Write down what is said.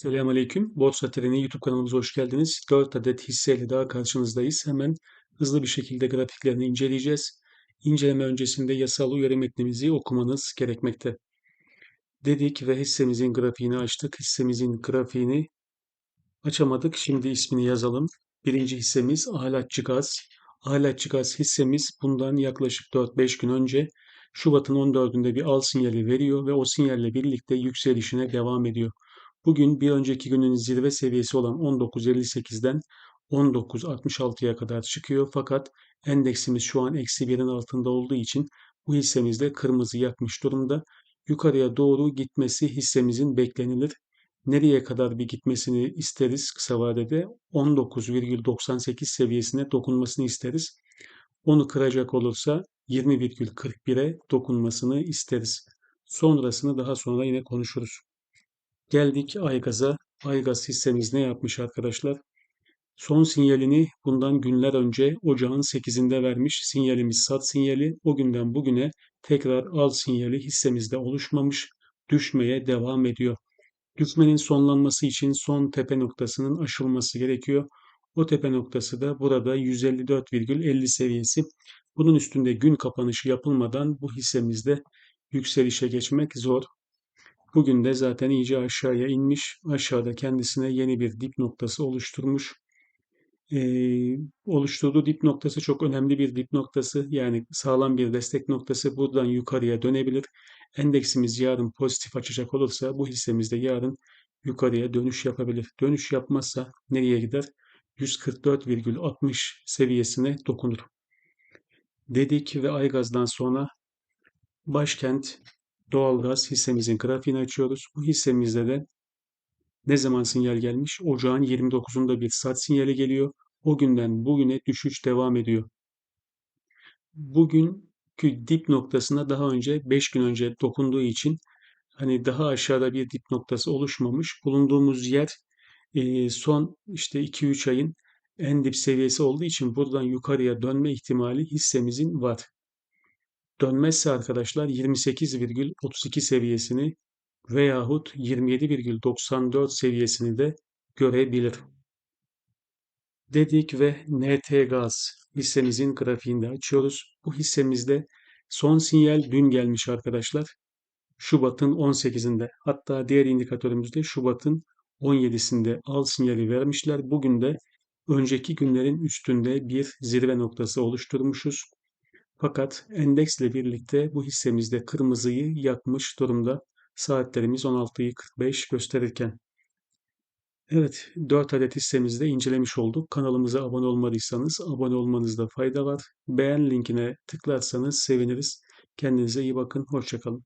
Selamünaleyküm. Borsa Treni YouTube kanalımıza hoş geldiniz. 4 adet hisseyle daha karşınızdayız. Hemen hızlı bir şekilde grafiklerini inceleyeceğiz. İnceleme öncesinde yasal uyarı metnimizi okumanız gerekmekte. Dedik ve hissemizin grafiğini açtık. Hissemizin grafiğini açamadık. Şimdi ismini yazalım. Birinci hissemiz Ahlaççı Gaz. Ahlaççı Gaz hissemiz bundan yaklaşık 4-5 gün önce Şubat'ın 14'ünde bir al sinyali veriyor ve o sinyalle birlikte yükselişine devam ediyor. Bugün bir önceki günün zirve seviyesi olan 19.58'den 19.66'ya kadar çıkıyor. Fakat endeksimiz şu an eksi 1'in altında olduğu için bu hissemizde kırmızı yakmış durumda. Yukarıya doğru gitmesi hissemizin beklenilir. Nereye kadar bir gitmesini isteriz kısa vadede? 19,98 seviyesine dokunmasını isteriz. Onu kıracak olursa 20,41'e dokunmasını isteriz. Sonrasını daha sonra yine konuşuruz. Geldik Aygaz'a. Aygaz hissemiz ne yapmış arkadaşlar? Son sinyalini bundan günler önce ocağın 8'inde vermiş. Sinyalimiz sat sinyali. O günden bugüne tekrar al sinyali hissemizde oluşmamış. Düşmeye devam ediyor. Düşmenin sonlanması için son tepe noktasının aşılması gerekiyor. O tepe noktası da burada 154,50 seviyesi. Bunun üstünde gün kapanışı yapılmadan bu hissemizde yükselişe geçmek zor. Bugün de zaten iyice aşağıya inmiş. Aşağıda kendisine yeni bir dip noktası oluşturmuş. Ee, oluşturduğu dip noktası çok önemli bir dip noktası. Yani sağlam bir destek noktası. Buradan yukarıya dönebilir. Endeksimiz yarın pozitif açacak olursa bu hissemizde yarın yukarıya dönüş yapabilir. Dönüş yapmazsa nereye gider? 144,60 seviyesine dokunur. Dedik ve Aygaz'dan sonra Başkent doğalgaz hissemizin grafiğini açıyoruz. Bu hissemizde de ne zaman sinyal gelmiş? Ocağın 29'unda bir sat sinyali geliyor. O günden bugüne düşüş devam ediyor. Bugünkü dip noktasına daha önce 5 gün önce dokunduğu için hani daha aşağıda bir dip noktası oluşmamış. Bulunduğumuz yer e, son işte 2-3 ayın en dip seviyesi olduğu için buradan yukarıya dönme ihtimali hissemizin var dönmezse arkadaşlar 28,32 seviyesini veyahut 27,94 seviyesini de görebilir. Dedik ve NT Gaz hissemizin grafiğinde açıyoruz. Bu hissemizde son sinyal dün gelmiş arkadaşlar. Şubat'ın 18'inde hatta diğer indikatörümüzde Şubat'ın 17'sinde al sinyali vermişler. Bugün de önceki günlerin üstünde bir zirve noktası oluşturmuşuz. Fakat endeksle birlikte bu hissemizde kırmızıyı yakmış durumda. Saatlerimiz 16'yı 45 gösterirken. Evet, 4 adet hissemizde incelemiş olduk. Kanalımıza abone olmadıysanız abone olmanızda fayda var. Beğen linkine tıklarsanız seviniriz. Kendinize iyi bakın. Hoşçakalın.